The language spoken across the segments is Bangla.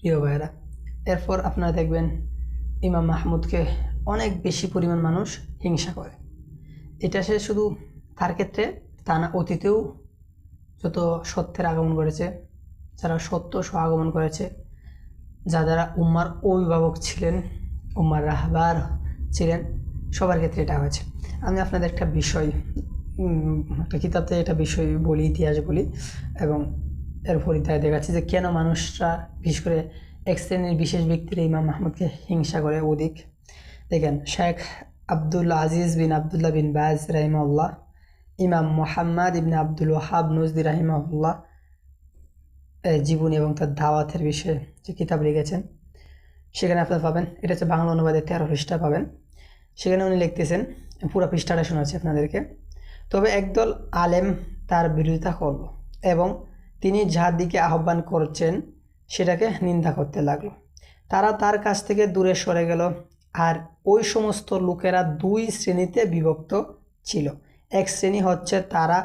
প্রিয় ভাইয়েরা, এরপর আপনারা দেখবেন ইমাম মাহমুদকে অনেক বেশি পরিমাণ মানুষ হিংসা করে। এটা সে শুধু তার ক্ষেত্রে তা না, অতীতেও যত সত্যের আগমন করেছে যারা সত্য সহ আগমন করেছে, যা যারা উম্মার অভিভাবক ছিলেন, উম্মার রাহবার ছিলেন, সবার ক্ষেত্রে এটা হয়েছে। আমি আপনাদের একটা বিষয় একটা কিতাবতে একটা বিষয় বলি, ইতিহাস বলি, এবং এর ফরিদায় দেখাচ্ছি যে কেন মানুষরা, বিশেষ করে এক শ্রেণির বিশেষ ব্যক্তিরা ইমাম মাহমুদকে হিংসা করে অধিক। দেখেন, শেখ আব্দুল আজিজ বিন আবদুল্লাহ বিন বাজ রাহিমাউল্লাহ ইমাম মোহাম্মদ ইবনে আবদুল ওহাব নজদি রাহিমাউল্লাহ জীবনী এবং তার দাওয়াতের বিষয়ে যে কিতাব লিখেছেন, সেখানে আপনারা পাবেন, এটা হচ্ছে বাংলা অনুবাদে তেরো পৃষ্ঠা পাবেন। সেখানে উনি লিখতেছেন, পুরো পৃষ্ঠাটা শোনাচ্ছি আপনাদেরকে, তবে একদল আলেম তার বিরোধিতা করল এবং তিনি যার দিকে আহ্বান করছেন, সেটাকে নিন্দা করতে লাগল। তারা তার কাছ থেকে দূরে সরে গেল, আর ওই সমস্ত লোকেরা দুই শ্রেণীতে বিভক্ত ছিল। এক শ্রেণি হচ্ছে তারা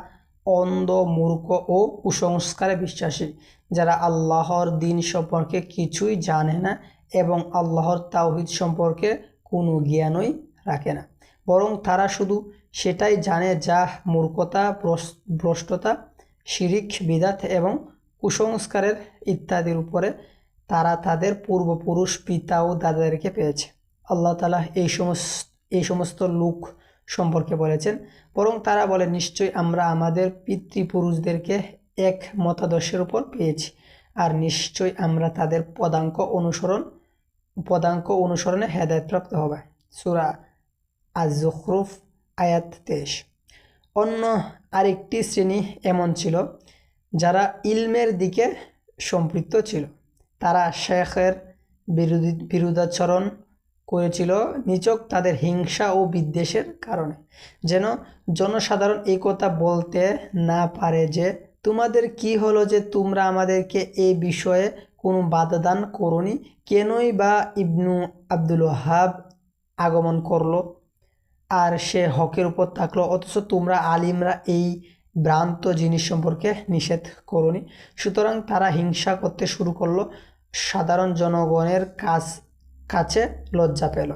অন্ধ, মূর্খ ও কুসংস্কারে বিশ্বাসী, যারা আল্লাহর দিন সম্পর্কে কিছুই জানে না এবং আল্লাহর তাওহিদ সম্পর্কে কোনো জ্ঞানই রাখে না। বরং তারা শুধু সেটাই জানে যা মূর্খতা ভ্রষ্টতা শিরিক, বিদাত এবং কুসংস্কারের ইত্যাদির উপরে তারা তাদের পূর্বপুরুষ পিতা ও দাদাদেরকে পেয়েছে। আল্লাহ তালা এই সমস্ত এই সমস্ত লোক সম্পর্কে বলেছেন, বরং তারা বলে নিশ্চয়ই আমরা আমাদের পিতৃপুরুষদেরকে এক মতাদর্শের উপর পেয়েছি, আর নিশ্চয়ই আমরা তাদের পদাঙ্ক অনুসরণ, পদাঙ্ক অনুসরণে হেদায়তপ্রাপ্ত হবে। সুরা আজ জখরুফ আয়াত তেইশ। অন্য আরেকটি শ্রেণি এমন ছিল, যারা ইলমের দিকে সম্পৃক্ত ছিল। তারা শেখের বিরোধী বিরুদ্ধাচরণ করেছিল নিচক তাদের হিংসা ও বিদ্বেষের কারণে। যেন জনসাধারণ এই কথা বলতে না পারে যে, তোমাদের কি হলো যে তোমরা আমাদেরকে এই বিষয়ে কোনো বাধা দান করনি? কেনই বা ইবনু আব্দুল ওহাব আগমন করল? আর সে হকের উপর থাকল, অথচ তোমরা আলিমরা এই ভ্রান্ত জিনিস সম্পর্কে নিষেধ করনি। সুতরাং তারা হিংসা করতে শুরু করল, সাধারণ জনগণের কাছ, কাছে লজ্জা পেল।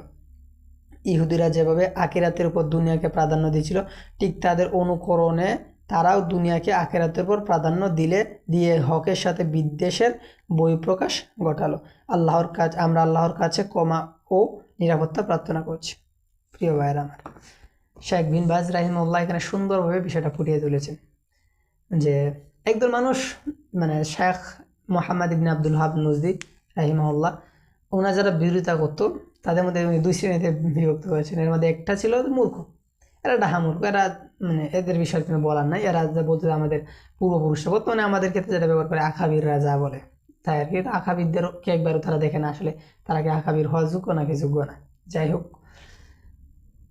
ইহুদিরা যেভাবে আকিরাতের উপর দুনিয়াকে প্রাধান্য দিয়েছিল, ঠিক তাদের অনুকরণে তারাও দুনিয়াকে আখেরাতের উপর প্রাধান্য দিলে, দিয়ে হকের সাথে বিদ্বেষের বহিঃপ্রকাশ ঘটালো। আল্লাহর কাজ আমরা আল্লাহর কাছে ক্ষমা ও নিরাপত্তা প্রার্থনা করছি। প্রিয় ভাইয়েরা আমার। শেখ বিন বাজ রাহিমউল্লাহ এখানে সুন্দরভাবে বিষয়টা ফুটিয়ে তুলেছেন যে একদল মানুষ মানে Sheikh Muhammad ibn Abdul Wahhab Najdi রাহিমউল্লাহ ওনার যারা বিরোধিতা করতো, তাদের মধ্যে দুই শ্রেণীতে বিভক্ত হয়েছেন। এর মধ্যে একটা ছিল মূর্খ, এরা ডাহা মূর্খ, এরা মানে এদের বিষয়ে কোনো বলার নাই। এরা যা বলতে আমাদের পূর্বপুরুষরা বর্তমানে আমাদের ক্ষেত্রে যেটা ব্যবহার করে আখাবির রাজা বলে, তাই আর কি। আখাবিরদের কে একবারও তারা দেখে না আসলে তারা কি আখাবির হওয়ার যোগ্য নাকি যোগ্য না? যাই হোক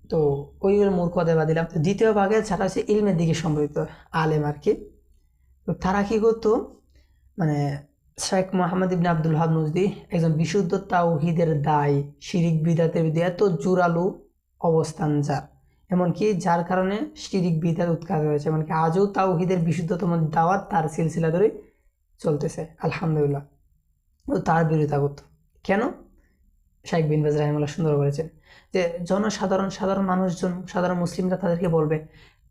তো ওই মূর্খদের বা দিলাম। তো দ্বিতীয় ভাগে ছাড়া হচ্ছে ইলমের দিকে সম্পৃক্ত আলেম আর কি। তো তারা কি করতো? মানে Sheikh Muhammad ibn Abdul Wahhab Najdi একজন বিশুদ্ধ তাওহিদের দায়, শিরিক বিদাতের বিরুদ্ধে এত জোরালো অবস্থান যার। এমনকি যার কারণে শিরিক বিদাত উৎকার হয়েছে। এমনকি আজও তাওহিদের বিশুদ্ধতম দাওয়াত তার সিলসিলা ধরে চলতেছে। আলহামদুলিল্লাহ। তার বিরোধিতা করতো। কেন? শাইখ বিন বাজ রাহিমুল্লাহ সুন্দর বলেছেন যে জনসাধারণ, সাধারণ মানুষজন, সাধারণ মুসলিমরা তাদেরকে বলবে,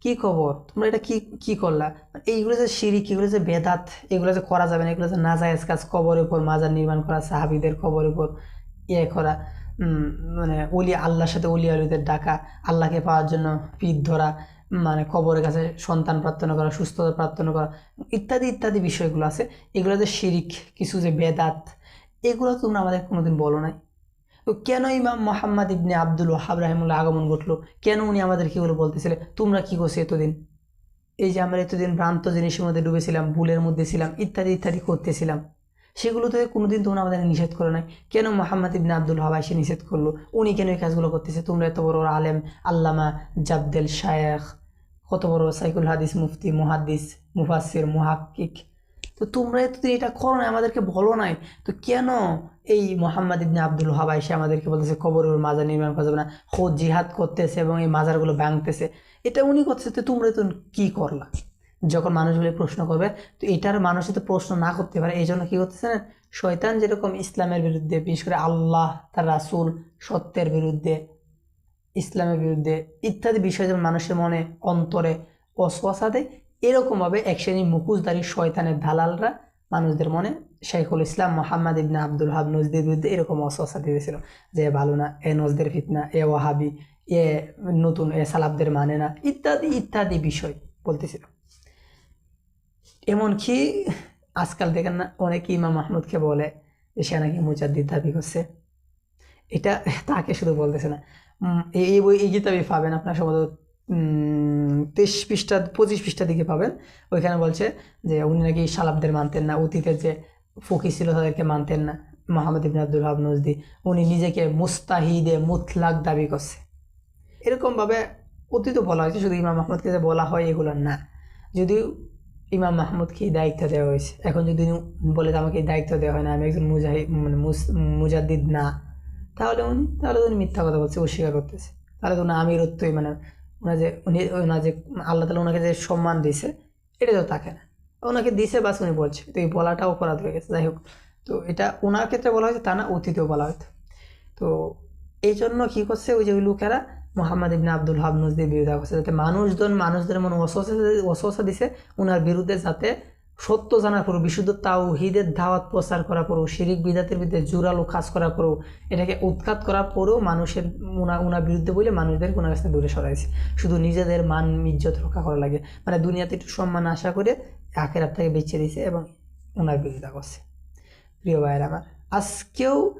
কি খবর? তোমরা এটা কি কি করলা? এইগুলো যে শিরিক, এগুলো যে বেদাত, এগুলো যে করা যাবে না, এগুলো যে নাজায়েজ কাজ, কবরের উপর মাজার নির্মাণ করা, সাহাবিদের কবরের উপর ইয়ে করা মানে অলি আল্লাহর সাথে অলি আলিদের ডাকা, আল্লাহকে পাওয়ার জন্য পিঠ ধরা মানে কবরের কাছে সন্তান প্রার্থনা করা, সুস্থতা প্রার্থনা করা, ইত্যাদি ইত্যাদি বিষয়গুলো আছে। এগুলো যে শিরিক, কিছু যে বেদাত, এগুলো তোমরা আমাদের কোনোদিন বলো নাই। তো কেন ইমাম মোহাম্মদ ইবনে আব্দুল ওহাব রাহিমুল্লাহ আগমন ঘটলো? কেন উনি আমাদের কীগুলো বলতেছিলে? তোমরা কী করছ এতদিন? এই যে আমরা এতদিন ভ্রান্ত জিনিসের মধ্যে ডুবেছিলাম, ভুলের মধ্যে ছিলাম, ইত্যাদি ইত্যাদি করতেছিলাম সেগুলো তো কোনোদিন তোমরা আমাদের নিষেধ করো নাই? কেন মোহাম্মদ ইবনে আব্দুল ওহাব এসে নিষেধ করল? উনি কেন এই কাজগুলো করতেছে? তোমরা এত বড় বড় আলেম, আল্লামা জাবদেল শায়েখ, কত বড় সাইকুল হাদিস মুফতি, মুহাদ্দিস মুফাসির মুহাক্কিক তো তোমরা এতদিন এটা করো না আমাদেরকে বলো নাই। তো কেন এই মোহাম্মদ ইবনে আব্দুল ওহাব এসে আমাদেরকে বলতেছে, কবরের মাজার নির্মাণ করা যাবে না খোঁজ জিহাদ করতেছে এবং এই মাজারগুলো ভাঙতেছে। এটা উনি করতেছে, তো তোমরা তো কী করলা? যখন মানুষগুলি প্রশ্ন করবে, তো এটার মানুষ তো প্রশ্ন না করতে পারে। এই জন্য কী করতেছে না, শয়তান যেরকম ইসলামের বিরুদ্ধে, বিশেষ করে আল্লাহ, তার রাসূল, সত্যের বিরুদ্ধে, ইসলামের বিরুদ্ধে ইত্যাদি বিষয় যেমন মানুষের মনে অন্তরে অশ্বাসা দেয় এরকমভাবে এক শ্রেণি মুখোশধারী শয়তানের দালালরা মানুষদের মনে শেখুল ইসলাম মোহাম্মদ ইবনা আব্দুল হাব নজদের বিরুদ্ধে এরকম অশ্বাসা দিয়েছিল যে ভালো না, এ নজদের ফিতনা, এ ওয়াহাবি, এ নতুন, এ সালাবদের মানে না, ইত্যাদি ইত্যাদি বিষয় বলতেছিল। এমনকি আজকাল দেখেন না, অনেকে ইমাম মাহমুদকে বলে যে, সে নাকি মুজাদ্দিদ দাবি করছে। এটা তাকে শুধু বলতেছে না। এই বই এই কিতাবে পাবেন আপনার সম্ভবত তেইশ পৃষ্ঠা, পঁচিশ পৃষ্ঠা দিকে পাবেন। ওইখানে বলছে যে উনি নাকি সালাবদের মানতেন না, অতীতের যে ফকি ছিল তাদেরকে মানতেন না। Muhammad ibn Abdul Wahhab Najdi, উনি নিজেকে মুস্তাহিদে মুতলাক দাবি করছে। এরকমভাবে অতীত বলা হয়েছে, শুধু ইমাম মাহমুদকে যে বলা হয় এগুলো না। যদিও ইমাম মাহমুদকে এই দায়িত্ব দেওয়া হয়েছে, এখন যদি বলে যে আমাকে এই দায়িত্ব দেওয়া হয় না, আমি একজন মুজাহিদ মানে মুজাদ্দিদ না, তাহলে উনি তাহলে উনি মিথ্যা কথা বলছে অস্বীকার করতেছে। তাহলে তো না আমিরত্বই মানে ওনার যে, উনি, ওনার যে, আল্লাহ তালা ওনাকে যে সম্মান দিছে এটা তো তাকে না। ওনাকে দিছে বাস উনি বলছে তো এই বলাটাও অপরাধ হয়ে গেছে, যাই হোক। তো এটা ওনার ক্ষেত্রে বলা হয়েছে, তা না, অতীতেও বলা হয়তো তো এই জন্য কী করছে, ওই যে ওই লোকেরা, মোহাম্মদ ইবনে আব্দুল হাব নজদির বিরোধিতা করছে, যাতে মানুষজন, মানুষদের মনে অসহসা অসহসা দিছে ওনার বিরুদ্ধে যাতে সত্য জানার পরও, বিশুদ্ধ তাও হিদের ধাওয়াত প্রচার করার পরেও, শিরিক বিদাতের বিরুদ্ধে জোরালো কাজ করার পরও, এটাকে উৎখাত করার পরেও মানুষের উনা উনার বিরুদ্ধে বলে মানুষদের কোনো কাছে দূরে সরাইছে শুধু নিজেদের মান, ইজ্জত রক্ষা করা লাগে। মানে দুনিয়াতে একটু সম্মান আশা করে আখেরাত থেকে বেঁচে দিয়েছে এবং ওনার বিরোধিতা করছে। প্রিয় ভাইয়ের আমার, আজকেও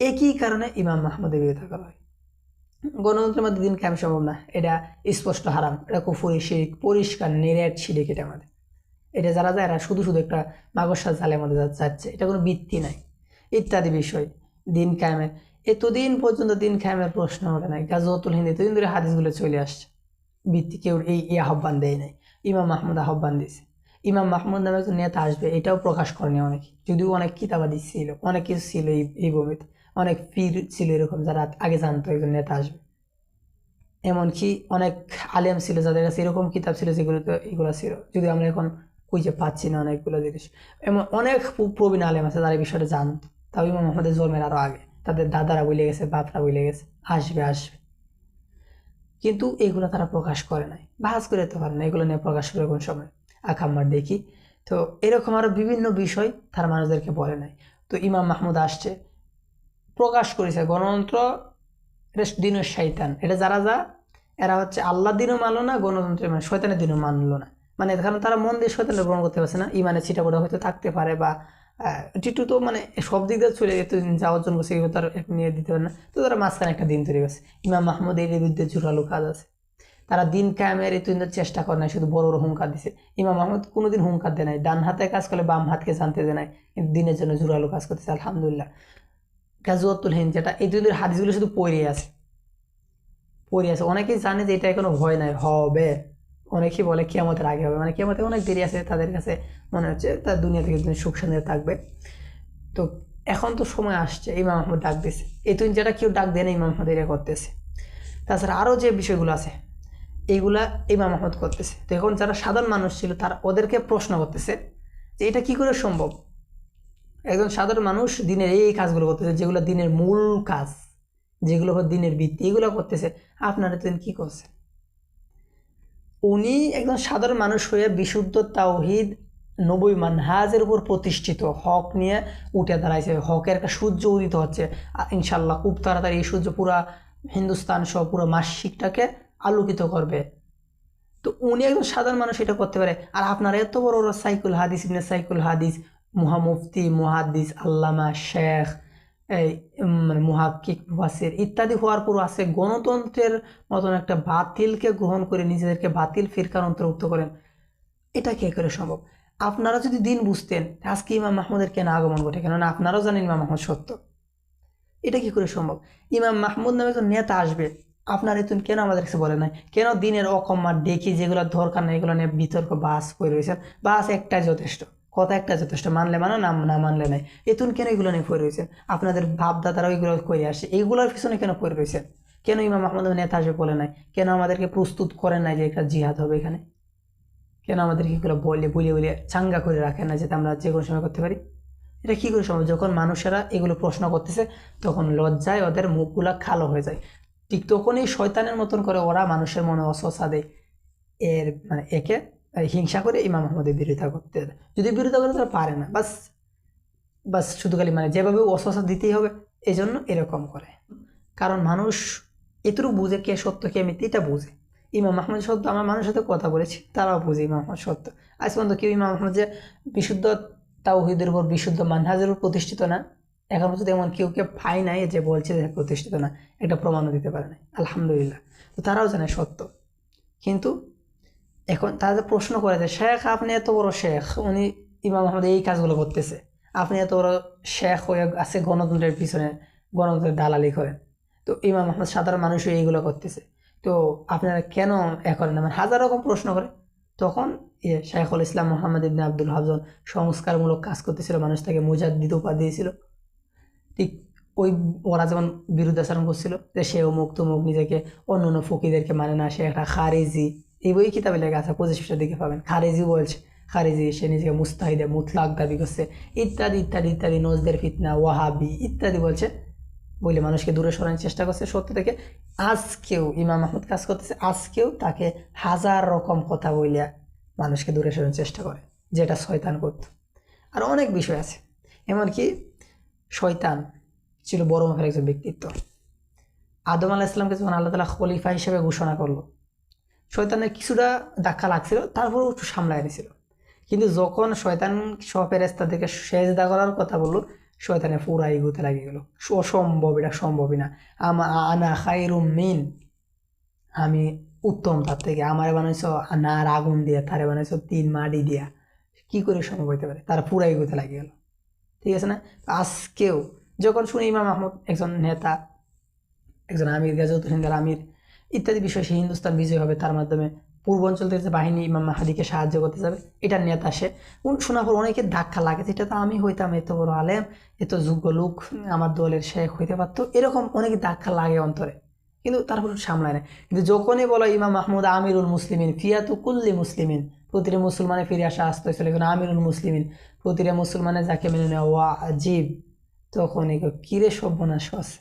একই কারণে ইমাম মাহমুদের বিরোধিতা করা হয়। গণতন্ত্রের মধ্যে দিন কায়েম সম্ভব না। এটা স্পষ্ট হারাম। এটা কুফুরি, শিরিক, পরিষ্কার নিরেট শিরিক এটা আমাদের। এটা যারা যায় এরা শুধু শুধু একটা মাগসার জালের মধ্যে যাচ্ছে, এটা কোনো বৃত্তি নাই। ইত্যাদি বিষয়, দিন কায়েমের এতদিন পর্যন্ত দিন কায়েমের প্রশ্ন ওঠে নাই। গাজওয়াতুল হিন্দ এতদিন ধরে হাদিসগুলো চলে আসছে। ভিত্তি কেউ এই এই আহ্বান দেয় নাই। ইমাম মাহমুদ আহ্বান দিয়েছে। ইমাম মাহমুদ নামে একজন নেতা আসবে, এটাও প্রকাশ করেনি অনেকে। যদিও অনেক কিতাবাদি ছিল, অনেক কিছু ছিল এই এই ভূমিতে। অনেক পীর ছিল এরকম, যারা আগে জানতো একজন নেতা আসবে। এমনকি অনেক আলেম ছিল যাদের কাছে এরকম কিতাব ছিল যেগুলোতে, এগুলো ছিল। যদি আমরা এখন খুঁজে পাচ্ছি না অনেকগুলো জিনিস। এমন অনেক প্রবীণ আলেম আছে যারা এই বিষয়টা জানত তাও ইমাম মোহাম্মদের জন্মের আরও আগে। তাদের দাদারা বলে গেছে, বাপরা বলে গেছে। আসবে আসবে। কিন্তু এগুলো তারা প্রকাশ করে নাই। বাহাজ করে যেতে পারে না, এগুলো নিয়ে প্রকাশ করে কোন সময়। আকাম্মার দেখি। তো এরকম আরও বিভিন্ন বিষয় তারা মানুষদেরকে বলে নাই। তো ইমাম মাহমুদ আসছে, প্রকাশ করেছে গণতন্ত্র এটা দিনের শৈতান এটা যারা যা, এরা হচ্ছে আল্লাহ দিনও মানলো না, গণতন্ত্রের মানে শৈতানের দিনও মানলো না। মানে কারণ তারা মন দিয়ে শয়তানের গ্রহণ করতে পারছে না। ইমানে ছিটাপোটা হয়তো থাকতে পারে বা টিটু তো মানে সব দিক দিয়ে চলে যেত, যাওয়ার জন্য সেগুলো তার নিয়ে দিতে পারে না। তো তারা মাঝখানে একটা দিন তৈরি করছে। ইমাম মাহমুদ এর বিরুদ্ধে জোরালো কাজ আছে। তারা দিন কায়েমের এই কিন্তু চেষ্টা করে নাই, শুধু বড় বড় হুঙ্কার দিছে। ইমাম মাহমুদ কোনোদিন হুঙ্কার দেয় নাই, ডান হাতে কাজ করলে বাম হাতকে জানতে দেয় নাই দিনের জন্য জোরালো কাজ করতেছে, আলহামদুলিল্লাহ। গাজুয়াতুল হিন্দ যেটা, এই দুই হাদিসগুলো শুধু পড়ে আছে। পড়ে আছে। অনেকেই জানে যে এটা কোনো ভয় নাই, হবে। অনেকেই বলে কেমতের আগে হবে। মানে কেমতে অনেক দেরি আছে তাদের কাছে মনে হচ্ছে, তার দুনিয়া থেকে দিন সুখ শান্তিতে থাকবে। তো এখন তো সময় আসছে, ইমাম আহমদ ডাক দিছে। এই তুই যেটা কেউ ডাক দেয় না, ইমাম আহমদ এটা করতেছে। তাছাড়া আরও যে বিষয়গুলো আছে, এইগুলা ইমাম আহমদ করতেছে। তো এখন যারা সাধারণ মানুষ ছিল, তার ওদেরকে প্রশ্ন করতেছে যে, এটা কি করে সম্ভব? একজন সাধারণ মানুষ দিনের এই কাজগুলো করতেছে, যেগুলো দিনের মূল কাজ, যেগুলো দিনের ভিত্তি, এগুলো করতেছে। আপনারা তো কি করছেন? উনি একজন সাধারণ মানুষ হয়ে বিশুদ্ধ তাওহিদ নবী মানহাজের উপর প্রতিষ্ঠিত, হক নিয়ে উঠে দাঁড়াইছে। হকের একটা সূর্য উদিত হচ্ছে। ইনশাল্লাহ খুব তাড়াতাড়ি এই সূর্য পুরা হিন্দুস্তান সহ পুরো মাসিকটাকে আলোকিত করবে। তো উনি একজন সাধারণ মানুষ, এটা করতে পারে। আর আপনারা এত বড় বড় সাইকুল হাদিস, ইবনে সাইকুল হাদিস, মুহামুফতি মুহাদ্দিস আল্লামা, শেখ মানে মুহাক্কিক ইত্যাদি হওয়ার পরও আছে। গণতন্ত্রের মতন একটা বাতিলকে গ্রহণ করে নিজেদেরকে বাতিল ফিরকার অন্তর্ভুক্ত করেন। এটা কে করে সম্ভব? আপনারা যদি দিন বুঝতেন, আজকে ইমাম মাহমুদের কেন আগমন ঘটে? কেননা আপনারাও জানেন ইমাম মাহমুদ সত্য। এটা কি করে সম্ভব? ইমাম মাহমুদ নামে একজন নেতা আসবে, আপনার এতুন কেন আমাদের কাছে বলে নাই? কেন দিনের অকম্মার দেখি যেগুলো দরকার নেই, এগুলো নিয়ে বিতর্ক বাস করে রয়েছেন? বাস একটাই যথেষ্ট। কথা একটা যথেষ্ট মানলে মানো, না না মানলে নাই। এতুন কেন এগুলো নিয়ে পড়ে রয়েছেন আপনাদের ভাবদাতারা এগুলো করে আসে। এইগুলোর পিছনে কেন পড়ে রয়েছেন কেন ইমাম মাহমুদ নেতা আসবে বলে নাই? কেন আমাদেরকে প্রস্তুত করেন নাই যে একটা জিহাদ হবে এখানে? কেন আমাদেরকে এগুলো বলে বলে বলে চাঙ্গা করে রাখেন না যাতে আমরা যে কোনো সময় করতে পারি? এটা কি করে সম্ভব? যখন মানুষেরা এগুলো প্রশ্ন করতেছে, তখন লজ্জায় ওদের মুখগুলা খালো হয়ে যায়। ঠিক তখনই শয়তানের মতন করে ওরা মানুষের মনে অসসা দেয় এর মানে একে হিংসা করে ইমাম আহমদের বিরোধিতা করতে হবে। যদি বিরোধিতা করে তারা পারে না, বাস। বাস শুধু খালি মানে যেভাবে অসসা দিতেই হবে এই জন্য এরকম করে। কারণ মানুষ এতটুকু বুঝে কে সত্য, কে মিথ্যে, এটা বুঝে। ইমাম আহমদ সত্য, আমার মানুষের সাথে কথা বলেছি, তারাও বুঝে ইমাম আহমদ সত্য। আজ পর্যন্ত কেউ ইমাম আহমদ যে বিশুদ্ধ তাওহিদের উপর, বিশুদ্ধ মানহাজের উপর প্রতিষ্ঠিত না, এখন পর্যন্ত এমন কেউ কেউ পাই নাই যে বলছে যে প্রতিষ্ঠিত না, একটা প্রমাণও দিতে পারে না আলহামদুলিল্লাহ। তো তারাও জানে সত্য। কিন্তু এখন তাদের প্রশ্ন করে যে, শেখ, আপনি এত বড় শেখ, উনি ইমাম আহমদ এই কাজগুলো করতেছে। আপনি এত বড় শেখ হয়ে আছে গণতন্ত্রের পিছনে, গণতন্ত্রের দালালি করেন। তো ইমাম আহমদ সাধারণ মানুষও এইগুলো করতেছে। তো আপনারা কেন এ করেন? মানে হাজার রকম প্রশ্ন করে। তখন ইয়ে শাইখুল ইসলাম মোহাম্মদ ইবনে আব্দুল হাফজন সংস্কারমূলক কাজ করতেছিল, মানুষ তাকে মুজাদ্দিদ উপাধি দিয়েছিল। ঠিক ওই ওরা যেমন বিরুদ্ধাচরণ করছিল যে, সে অমুক তমুক নিজেকে অন্য অন্য ফকিদেরকে মানে না, সে একটা খারেজি। এই বই কিতাবে লেখা আছে পঁচিশ পৃষ্ঠার দিকে পাবেন। খারেজি বলছে, খারেজি সে নিজেকে মুস্তাহিদে মুতলাক দাবি করছে। ইত্যাদি ইত্যাদি ইত্যাদি, নজদের ফিতনা, ওয়াহাবি, ইত্যাদি বলছে। বলে মানুষকে দূরে সরানোর চেষ্টা করছে সত্য থেকে। আজকেও ইমাম আহমদ কাজ করতেছে, আজকেও তাকে হাজার রকম কথা বইলিয়া মানুষকে দূরে সরানোর চেষ্টা করে, যেটা শয়তান করত। আর অনেক বিষয় আছে। এমনকি শয়তান ছিল বড় মাপের একজন ব্যক্তিত্ব। আদম আলাহ ইসলামকে যখন আল্লাহ তালা খলিফা হিসেবে ঘোষণা করল শয়তানের কিছুটা ধাক্কা লাগছিল, তারপরেও একটু সামলায় নিছিল। কিন্তু যখন শয়তান সফেরেস্তাদেরকে সেজদা করার কথা বলল শয়তানে পুরা এগুতে লাগিয়ে গেল। অসম্ভব এটা সম্ভবই না। আমা, আনা খাইরুম মিন। আমি উত্তম তার থেকে, আমারে বানাইছ নার আগুন দিয়া, তারে বানাইছ তিন মাটি দিয়া। কি করে সম্ভব হইতে পারে? তারা পুরা এগুতে লাগিয়ে গেল। ঠিক আছে না? আজকেও, যখন শুনি ইমাম আহমদ একজন নেতা, একজন আমির গাজত হিন্দার আমির ইত্যাদি বিষয় সে হিন্দুস্তান বিজয় হবে, তার মাধ্যমে পূর্বাঞ্চল থেকে যে বাহিনী ইমাম মাহাদিকে সাহায্য করতে যাবে, এটা নেতা সে। শোনার পর অনেকের ধাক্কা লাগে এটা তো আমি হইতাম, এত বড় আলেম, এত যোগ্য লোক, আমার দলের শেখ হইতে পারতো, এরকম অনেক ধাক্কা লাগে অন্তরে। কিন্তু তারপর সামলায় না কিন্তু যখনই বলো ইমাম মাহমুদ আমিরুল মুসলিমিন, ফিয়াতু কুল্লি মুসলিমিন, প্রতিটা মুসলমানে ফিরে আসা আসতে হয়েছিল, এখন আমিরুল মুসলিমিন, প্রতিটা মুসলমানে যাকে মেনে নেওয়া ওয়াজিব, তখন এই কিরে সর্বনাশ আছে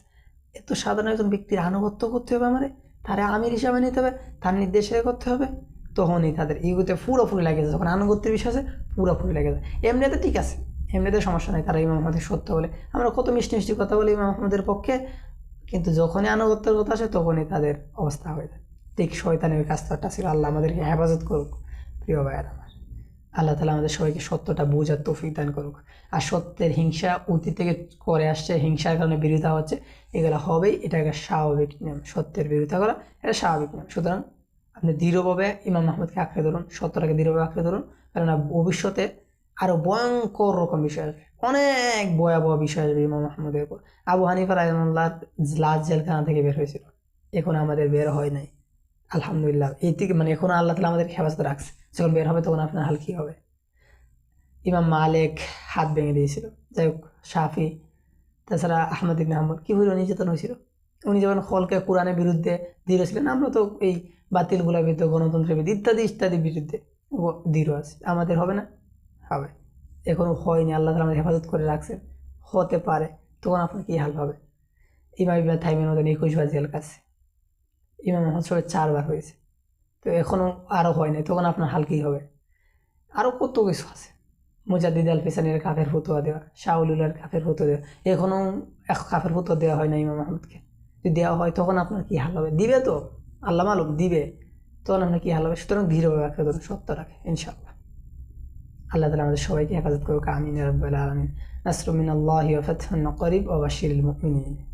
এত সাধারণ একজন ব্যক্তির আনুগত্য করতে হবে আমারে। তারা আমির হিসাবে নিতে হবে, তার নির্দেশে করতে হবে। তখনই তাদের ইগুতে পুরোপুরি লাগে যায়, যখন আনুগত্যের আছে পুরোপুরি লাগে যায়। এমনিতে ঠিক আছে, এমনিতে সমস্যা নেই, তারা ইমাম আহমদের সত্য বলে। আমরা কত মিষ্টি মিষ্টি কথা বলি ইমাম আহমদের পক্ষে, কিন্তু যখনই আনুগত্যের কথা আসে, তখনই তাদের অবস্থা হয়ে যায়। ঠিক শয়তানের কাজটা ছিল আল্লাহ আমাদেরকে হেফাজত করুক, প্রিয় ভাইয়ের। আমার আল্লাহ তালা আমাদের সবাইকে সত্যটা বোঝার তৌফিক দান করুক। আর সত্যের হিংসা অতীত থেকে করে আসছে, হিংসার কারণে বিরোধিতা হচ্ছে, এগুলো হবেই এটা একটা স্বাভাবিক নিয়ম, সত্যের বিরোধিতা করা, এটা স্বাভাবিক নিয়ম। সুতরাং আপনি দৃঢ়ভাবে ইমাম মাহমুদকে আঁকড়ে ধরুন, সত্যটাকে দৃঢ়ভাবে আঁকড়ে ধরুন, কেননা ভবিষ্যতে আরও ভয়ঙ্কর রকম বিষয় আসবে, অনেক ভয়াবহ বিষয় আসবে ইমাম মাহমুদের উপর। আবু হানিফা রাহমুল্লাহ লাস্ট জেলখানা থেকে বের হয়েছিল, এখন আমাদের বের হয় নাই, আলহামদুলিল্লাহ। এই থেকে মানে এখন আল্লাহ তালা আমাদের হেফাজতে রাখছে। যখন বের হবে তখন আপনার হাল কী হবে? ইমাম মালিক হাত ভেঙে দিয়েছিল। যাই হোক সাফি তাছাড়া আহমদ ইবনে হাম্বল, কী হইল? নির্যাতন হয়েছিল। উনি যখন হলকে কোরআনের বিরুদ্ধে দৃঢ় ছিলেন, আমরা তো এই বাতিলগুলোর বিরুদ্ধে, গণতন্ত্রের বিরুদ্ধে, ইত্যাদি ইত্যাদির বিরুদ্ধে দৃঢ় আছে। আমাদের হবে না? হবে। এখনও হয়নি, আল্লাহ তালা আমাদের হেফাজত করে রাখছেন। হতে পারে, তখন আপনার কী হাল হবে? ইমাম ইবনে থাইমের মতন একুশ বার জেল কাছে ইমাম মোহাম্মদ সবাই চারবার হয়েছে। তো এখনও আরও হয় নাই, তখন আপনার হাল কী হবে। আরও কত কিছু আছে। মুজাদ্দিদ আল ফিসানের কাফের ফতুয়া দেওয়া শাহুলুল্লার কাফের ফতুয়া দেওয়া এখনও এক কাফের ফতুয়া দেওয়া হয় না ইমাম আহমদকে। যদি দেওয়া হয় তখন আপনার কী হাল হবে? দিবে তো, আল্লাহ মালুম, দিবে। তখন আপনার কী হাল হবে? সুতরাং দৃঢ়ভাবে রাখতে ধরুন, সত্য রাখে, ইনশাআল্লাহ। আল্লাহ তালা আমাদের সবাইকে হেফাজত করুক, আমিন রব্বাল আলমিন। নাসরুমিন আল্লাহ ওয়া করিব বাশিরিল মুমিনিন।